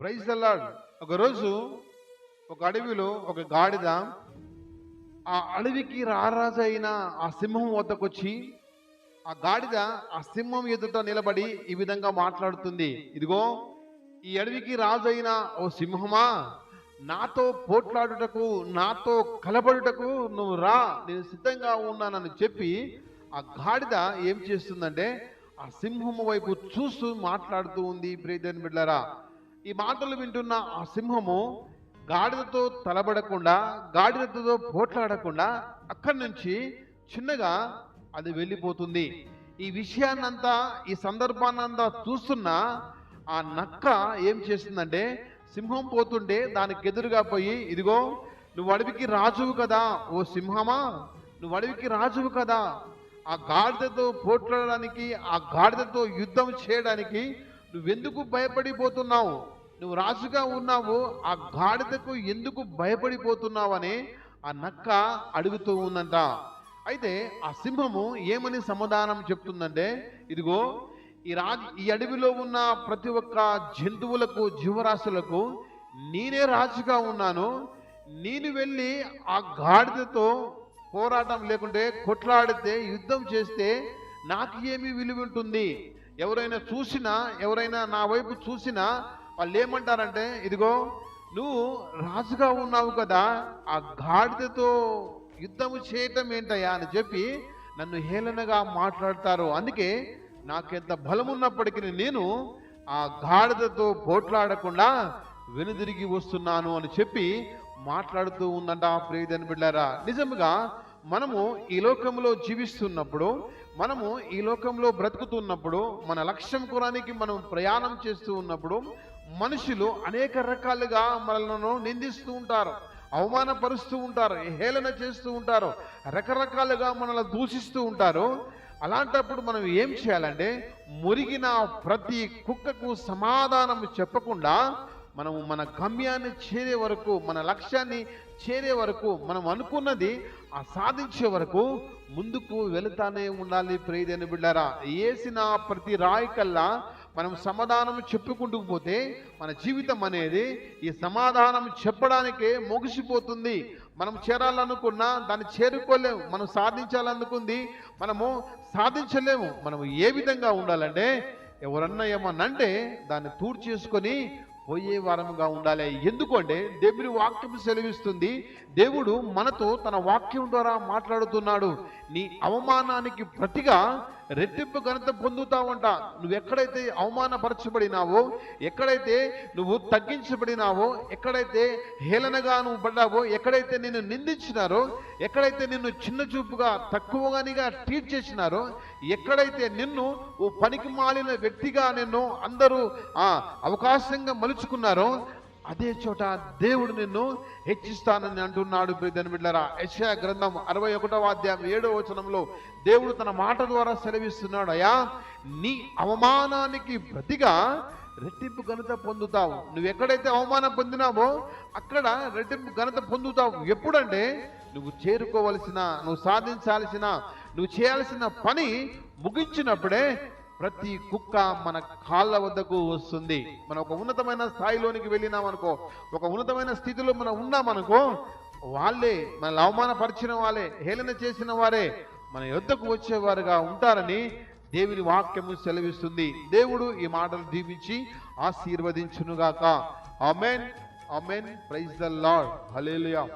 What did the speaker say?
Praise దల్లాడ్ ఒకరోజు ఒక అడవిలో ఒక గాడిద ఆ అడవికి రారాజు అయిన ఆ సింహం వద్దకొచ్చి ఆ గాడిద ఆ సింహం ఎదుట నిలబడి ఈ విధంగా మాట్లాడుతుంది. ఇదిగో ఈ అడవికి రాజు అయిన ఓ సింహమా నాతో పోట్లాడుటకు నాతో కలబడుటకు నువ్వు రా నేను సిద్ధంగా ఉన్నానని చెప్పి ఆ గాడిద ఏం చేస్తుందంటే ఆ సింహము వైపు చూస్తూ మాట్లాడుతూ ఉంది. ప్రియదని బిడ్డరా ఈ మాటలు వింటున్న ఆ సింహము గాడిదతో తలబడకుండా గాడిదతో పోట్లాడకుండా అక్కడి నుంచి చిన్నగా అది వెళ్ళిపోతుంది. ఈ విషయాన్నంతా ఈ సందర్భాన్నంతా చూస్తున్న ఆ నక్క ఏం చేస్తుందంటే సింహం పోతుంటే దానికి ఎదురుగా పోయి ఇదిగో నువ్వు అడవికి రాజువు కదా ఓ సింహమా? నువ్వు అడవికి రాజువు కదా. ఆ గాడిదతో పోట్లాడడానికి ఆ గాడిదతో యుద్ధం చేయడానికి నువ్వెందుకు భయపడిపోతున్నావు? నువ్వు రాజుగా ఉన్నావు ఆ గాడిదకు ఎందుకు భయపడిపోతున్నావని ఆ నక్క అడుగుతూ ఉందంట. అయితే ఆ సింహము ఏమని సమాధానం చెప్తుందంటే ఇదిగో ఈ రాజు ఈ అడవిలో ఉన్న ప్రతి ఒక్క జంతువులకు జీవరాశులకు నేనే రాజుగా ఉన్నాను. నేను వెళ్ళి ఆ గాడిదతో పోరాటం లేకుంటే కొట్లాడితే యుద్ధం చేస్తే నాకు ఏమి విలువ ఉంటుంది? ఎవరైనా చూసినా ఎవరైనా నా వైపు చూసినా వాళ్ళు ఏమంటారంటే ఇదిగో నువ్వు రాజుగా ఉన్నావు కదా ఆ గాడిదతో యుద్ధము చేయటం ఏంటయ్యా అని చెప్పి నన్ను హేళనగా మాట్లాడతారు. అందుకే నాకెంత బలమున్నప్పటికీ నేను ఆ గాడిదతో పోట్లాడకుండా వెనుదిరిగి వస్తున్నాను అని చెప్పి మాట్లాడుతూ ఉందంట ప్రియదని బిడ్డారా. నిజముగా మనము ఈ లోకంలో జీవిస్తున్నప్పుడు మనము ఈ లోకంలో బ్రతుకుతున్నప్పుడు మన లక్ష్యం కురానికి మనం ప్రయాణం చేస్తూ ఉన్నప్పుడు మనుషులు అనేక రకాలుగా మనలను నిందిస్తూ ఉంటారు అవమానపరుస్తూ ఉంటారు హేళన చేస్తూ ఉంటారు రకరకాలుగా మనల్ని దూషిస్తూ ఉంటారు. అలాంటప్పుడు మనం ఏం చేయాలంటే మురిగిన ప్రతి కుక్కకు సమాధానం చెప్పకుండా మనము మన గమ్యాన్ని చేరే వరకు మన లక్ష్యాన్ని చేరే వరకు మనం అనుకున్నది ఆ సాధించే వరకు ముందుకు వెళుతానే ఉండాలి ప్రియదైన బిడ్డారా. వేసిన ప్రతి రాయి కల్లా మనం సమాధానం చెప్పుకుంటూ పోతే మన జీవితం అనేది ఈ సమాధానం చెప్పడానికే ముగిసిపోతుంది. మనం చేరాలనుకున్నా దాన్ని చేరుకోలేము. మనం సాధించాలనుకుంది మనము సాధించలేము. మనం ఏ విధంగా ఉండాలంటే ఎవరన్నా ఏమన్నంటే దాన్ని తూడు చేసుకొని పోయే వారముగా ఉండాలి. ఎందుకంటే దేవుని వాక్యం సెలవిస్తుంది. దేవుడు మనతో తన వాక్యం ద్వారా మాట్లాడుతున్నాడు. నీ అవమానానికి ప్రతిగా రెట్టింపు ఘనత పొందుతావంట. నువ్వు ఎక్కడైతే అవమానపరచబడినావో ఎక్కడైతే నువ్వు తగ్గించబడినావో ఎక్కడైతే హేళనగా నువ్వు పడ్డావో ఎక్కడైతే నిన్ను నిందించినారో ఎక్కడైతే నిన్ను చిన్న చూపుగా తక్కువగానిగా ట్రీట్ చేసినారో ఎక్కడైతే నిన్ను ఓ పనికి మాలిన వ్యక్తిగా నిన్ను అందరూ అవకాశంగా మలుచుకున్నారో అదే చోట దేవుడు నిన్ను హెచ్చిస్తానని అంటున్నాడు బిడ్డరా యెషయా గ్రంథం అరవై ఒకటవ అధ్యాయం ఏడవ వచనంలో దేవుడు తన మాట ద్వారా సెలవిస్తున్నాడు అయా నీ అవమానానికి ప్రతిగా రెట్టింపు ఘనత పొందుతావు. నువ్వు ఎక్కడైతే అవమానం పొందినావో అక్కడ రెట్టింపు ఘనత పొందుతావు. ఎప్పుడంటే నువ్వు చేరుకోవలసిన నువ్వు సాధించాల్సిన నువ్వు చేయాల్సిన పని ముగించినప్పుడే ప్రతి కుక్క మన కాళ్ళ వద్దకు వస్తుంది. మనం ఒక ఉన్నతమైన స్థాయిలోనికి వెళ్ళినామనుకో ఒక ఉన్నతమైన స్థితిలో మనం ఉన్నామనుకో వాళ్ళే మనల్ని అవమానపరిచిన వాళ్ళే హేళన చేసిన వారే మన యొద్దకు వచ్చేవారుగా ఉంటారని దేవుని వాక్యము సెలవిస్తుంది. దేవుడు ఈ మాటలు దీవించి ఆశీర్వదించునుగాక. Amen amen praise the Lord. Hallelujah.